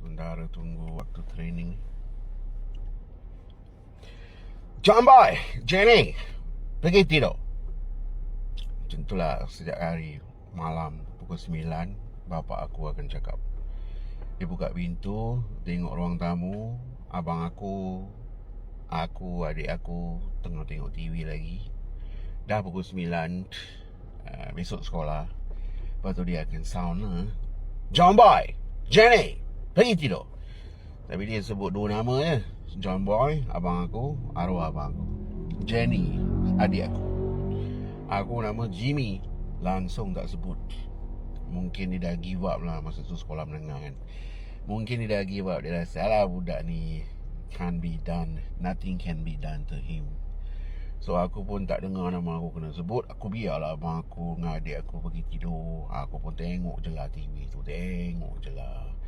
Sementara tunggu waktu training John Boy, Jenny, pergi tidur. Itulah sejak hari malam pukul 9 bapa aku akan cakap. Dia buka pintu, tengok ruang tamu, abang aku, aku, adik aku tengah tengok TV lagi. Dah pukul 9, uh, besok sekolah. Lepas tu dia akan sound lah. John Boy, Jenny, pergi tidur. Tapi dia sebut dua nama je. John Boy, abang aku, arwah abang aku. Jenny, adik aku. Aku nama Jimmy, langsung tak sebut. Mungkin dia dah give up lah masa tu sekolah menengah kan. Mungkin dia dah give up. Dia dah salah budak ni. Can't be done. Nothing can be done to him. So aku pun tak dengar nama aku kena sebut. Aku biarlah abang aku dengan adik aku pergi tidur. Aku pun tengok je lah TV tu. Tengok je lah.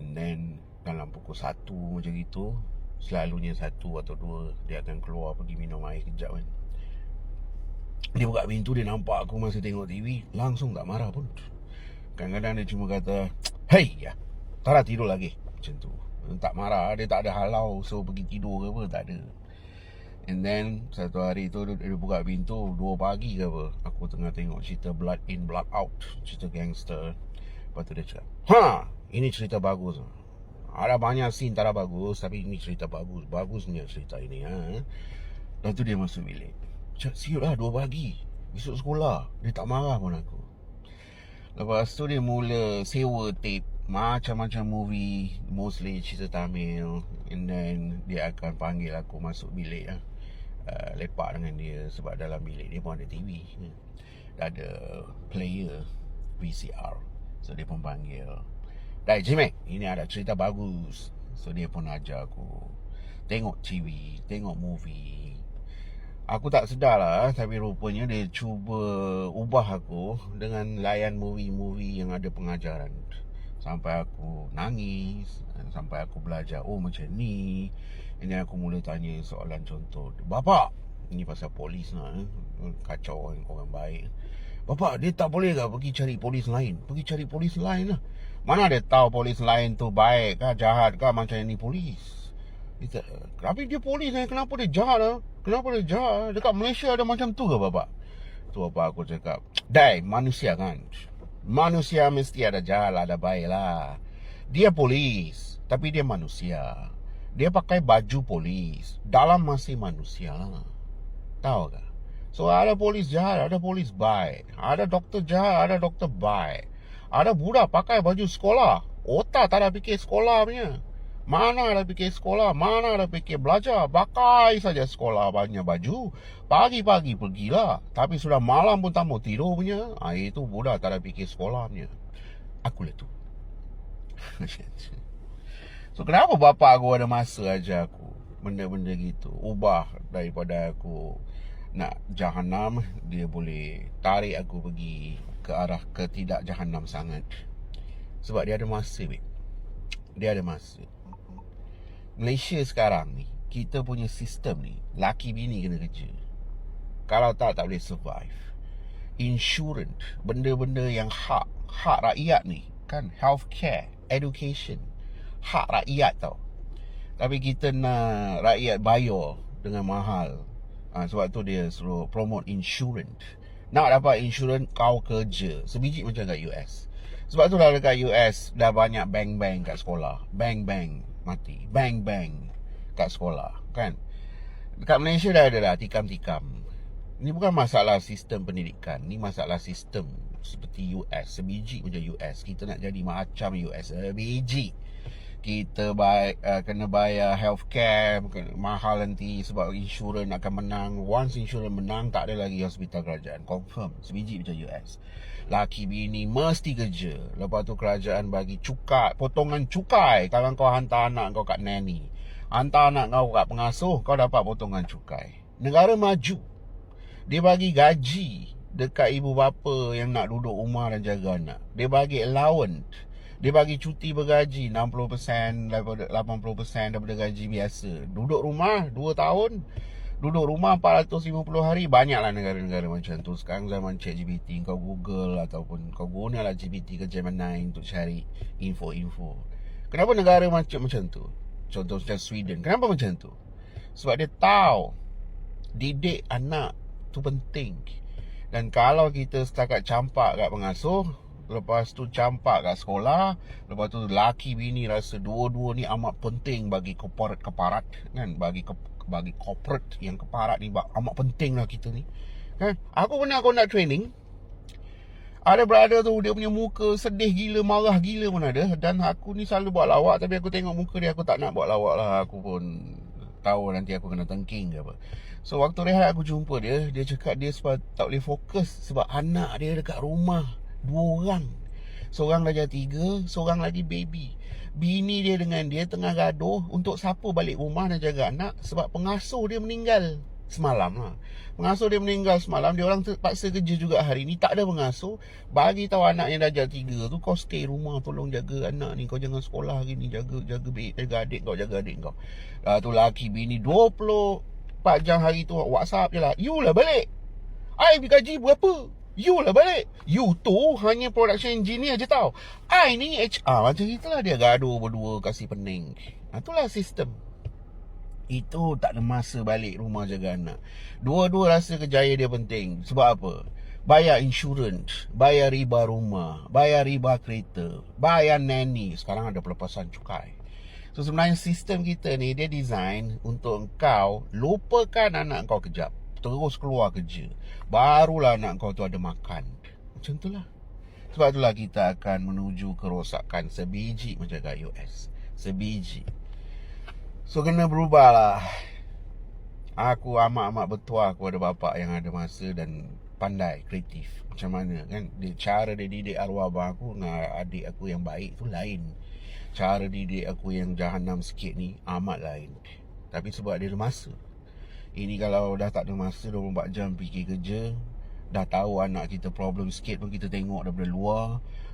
And then dalam pukul 1 macam itu Selalunya satu atau dua Dia akan keluar pergi minum air kejap kan. Dia buka pintu Dia nampak aku masa tengok TV Langsung tak marah pun. Kadang-kadang dia cuma kata Hey ya Tara tidur lagi. Macam tu. Tak marah Dia tak ada halau So pergi tidur ke apa Tak ada. And then Satu hari tu Dia, buka pintu Dua pagi ke apa Aku tengah tengok cerita Blood in Blood out Cerita gangster. Lepas tu dia cakap Ha Ini cerita bagus. Ada banyak scene tak ada bagus Tapi ini cerita bagus. Bagusnya cerita ini ha? Lepas tu dia masuk bilik. Cak siut lah dua pagi. Besok sekolah. Dia tak marah pun aku. Lepas tu dia mula sewa tape Macam-macam movie Mostly cerita Tamil. And then Dia akan panggil aku masuk bilik ha? uh, Lepak dengan dia Sebab dalam bilik dia pun ada TV ha? Ada player VCR So dia pun panggil Dai Jimmy, ini ada cerita bagus. So dia pun ajar aku tengok TV, tengok movie. Aku tak sedar lah tapi rupanya dia cuba ubah aku dengan layan movie-movie yang ada pengajaran. Sampai aku nangis, sampai aku belajar oh macam ni. Ini aku mula tanya soalan contoh. Bapa, ini pasal polis lah. Eh. Kacau orang, orang baik. Bapa, dia tak boleh ke pergi cari polis lain? Pergi cari polis lain lah. Mana dia tahu polis lain tu baik kah, jahat kah macam ini polis? Dia, tapi dia polis ni, kenapa dia jahat lah? Kenapa dia jahat? Dekat Malaysia ada macam tu ke bapa? Tu apa aku cakap. Dai, manusia kan? Manusia mesti ada jahat lah, ada baik lah. Dia polis, tapi dia manusia. Dia pakai baju polis. Dalam masih manusia. Tahu ke? So ada polis jahat, ada polis baik. Ada doktor jahat, ada doktor baik. Ada budak pakai baju sekolah. Otak tak ada fikir sekolah punya. Mana ada fikir sekolah, mana ada fikir belajar. Pakai saja sekolah banyak baju. Pagi-pagi pergilah. Tapi sudah malam pun tak mau tidur punya. Ha, itu budak tak ada fikir sekolah punya. Aku lah tu. so kenapa bapa aku ada masa aja aku benda-benda gitu. Ubah daripada aku nak jahanam dia boleh tarik aku pergi ke arah ke tidak jahanam sangat. Sebab dia ada masa, babe. Dia ada masa. Malaysia sekarang ni, kita punya sistem ni, laki bini kena kerja. Kalau tak, tak boleh survive. Insurance, benda-benda yang hak, hak rakyat ni, kan, healthcare, education, hak rakyat tau. Tapi kita nak rakyat bayar dengan mahal. Ha, sebab tu dia suruh promote insurance. Nak dapat insurans kau kerja. Sebiji macam kat US Sebab tu lah dekat US Dah banyak bank-bank kat sekolah. Bank-bank mati. Bank-bank kat sekolah Kan? Dekat Malaysia dah ada lah tikam-tikam. Ini bukan masalah sistem pendidikan. Ini masalah sistem Seperti US Sebiji macam US Kita nak jadi macam US Sebiji kita baik uh, kena bayar healthcare mahal nanti sebab insurans akan menang. Once insurans menang tak ada lagi hospital kerajaan. Confirm sebiji macam US laki bini mesti kerja. Lepas tu kerajaan bagi cukai potongan cukai. Kalau kau hantar anak kau kat nanny hantar anak kau kat pengasuh kau dapat potongan cukai. Negara maju. Dia bagi gaji dekat ibu bapa yang nak duduk rumah dan jaga anak. Dia bagi allowance dia bagi cuti bergaji 60% daripada 80% daripada gaji biasa. Duduk rumah 2 tahun, duduk rumah 450 hari banyaklah negara-negara macam tu. Sekarang zaman ChatGPT kau Google ataupun kau gunalah GPT ke Gemini untuk cari info-info. Kenapa negara macam macam tu? Contoh macam Sweden. Kenapa macam tu? Sebab dia tahu didik anak tu penting. Dan kalau kita setakat campak kat pengasuh, lepas tu campak kat sekolah, lepas tu laki bini rasa dua-dua ni amat penting bagi korporat keparat kan, bagi ke, bagi corporate yang keparat ni amat penting lah kita ni. Kan? Aku pernah aku nak training, ada brother tu dia punya muka sedih gila, marah gila pun ada dan aku ni selalu buat lawak tapi aku tengok muka dia aku tak nak buat lawak lah. Aku pun tahu nanti aku kena tengking ke apa. So waktu rehat aku jumpa dia, dia cakap dia sebab tak boleh fokus sebab anak dia dekat rumah dua orang. Seorang dah jadi tiga, seorang lagi baby. Bini dia dengan dia tengah gaduh untuk siapa balik rumah dan jaga anak sebab pengasuh dia meninggal semalam lah. Pengasuh dia meninggal semalam Dia orang terpaksa kerja juga hari ni. Tak ada pengasuh. Bagi tahu anak yang dah jadi tiga tu Kau stay rumah Tolong jaga anak ni. Kau jangan sekolah hari ni. Jaga jaga, jaga adik kau Jaga adik kau. Uh, Tu laki bini 24 jam hari tu Whatsapp je lah You lah balik. I gaji berapa You lah balik You tu hanya production engineer je tau I ni HR Macam itulah dia gaduh berdua Kasih pening Itulah sistem itu tak ada masa balik rumah jaga anak. Dua-dua rasa kejaya dia penting. Sebab apa? Bayar insurans, bayar riba rumah, bayar riba kereta, bayar nanny. Sekarang ada pelepasan cukai. So sebenarnya sistem kita ni dia design untuk kau lupakan anak kau kejap. Terus keluar kerja. Barulah anak kau tu ada makan. Macam itulah. Sebab itulah kita akan menuju kerosakan sebiji macam kat US. Sebiji. So kena berubah lah Aku amat-amat bertuah aku ada bapak yang ada masa dan pandai, kreatif Macam mana kan dia, Cara dia didik arwah abang aku dengan adik aku yang baik tu lain Cara didik aku yang jahanam sikit ni amat lain Tapi sebab dia ada masa Ini kalau dah tak ada masa 24 jam fikir kerja dah tahu anak kita problem sikit pun kita tengok daripada luar.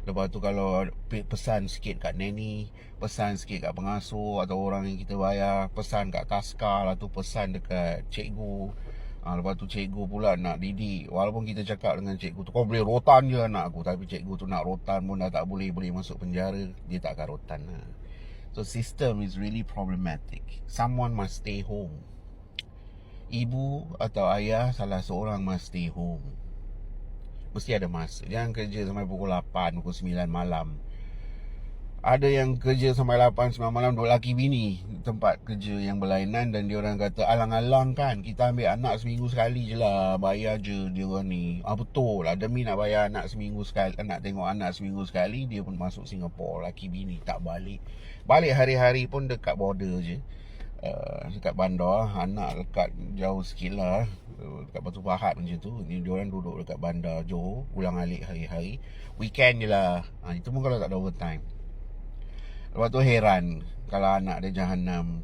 Lepas tu kalau pesan sikit kat nanny Pesan sikit kat pengasuh atau orang yang kita bayar Pesan kat kaskar lah tu pesan dekat cikgu. Ha, Lepas tu cikgu pula nak didik. Walaupun kita cakap dengan cikgu tu Kau boleh rotan je anak aku. Tapi cikgu tu nak rotan pun dah tak boleh Boleh masuk penjara. Dia tak akan rotan lah. So system is really problematic. Someone must stay home Ibu atau ayah salah seorang must stay home. Mesti ada masa Jangan kerja sampai pukul 8 Pukul 9 malam. Ada yang kerja sampai 8 9 malam Dua laki bini Tempat kerja yang berlainan Dan dia orang kata Alang-alang kan Kita ambil anak seminggu sekali je lah Bayar je dia orang ni. Ah, Betul lah Demi nak bayar anak seminggu sekali Nak tengok anak seminggu sekali Dia pun masuk Singapura Laki bini tak balik. Balik hari-hari pun dekat border je uh, dekat bandar anak dekat jauh sikit lah dekat Batu Pahat macam tu ni dia orang duduk dekat bandar Johor ulang alik hari-hari. Weekend je lah. Ha, itu pun kalau tak ada overtime. Lepas tu heran kalau anak dia jahanam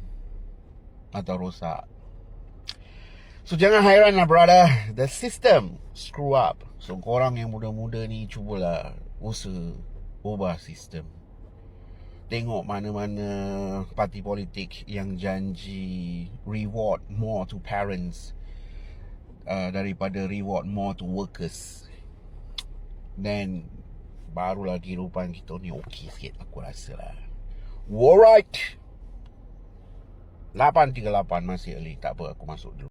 atau rosak. So jangan hairan lah brother. The system screw up. So korang yang muda-muda ni Cubalah usaha Ubah sistem tengok mana-mana parti politik yang janji reward more to parents uh, daripada reward more to workers. Then barulah kehidupan kita ni okey sikit aku rasa lah. Alright. 838 masih early. Tak apa aku masuk dulu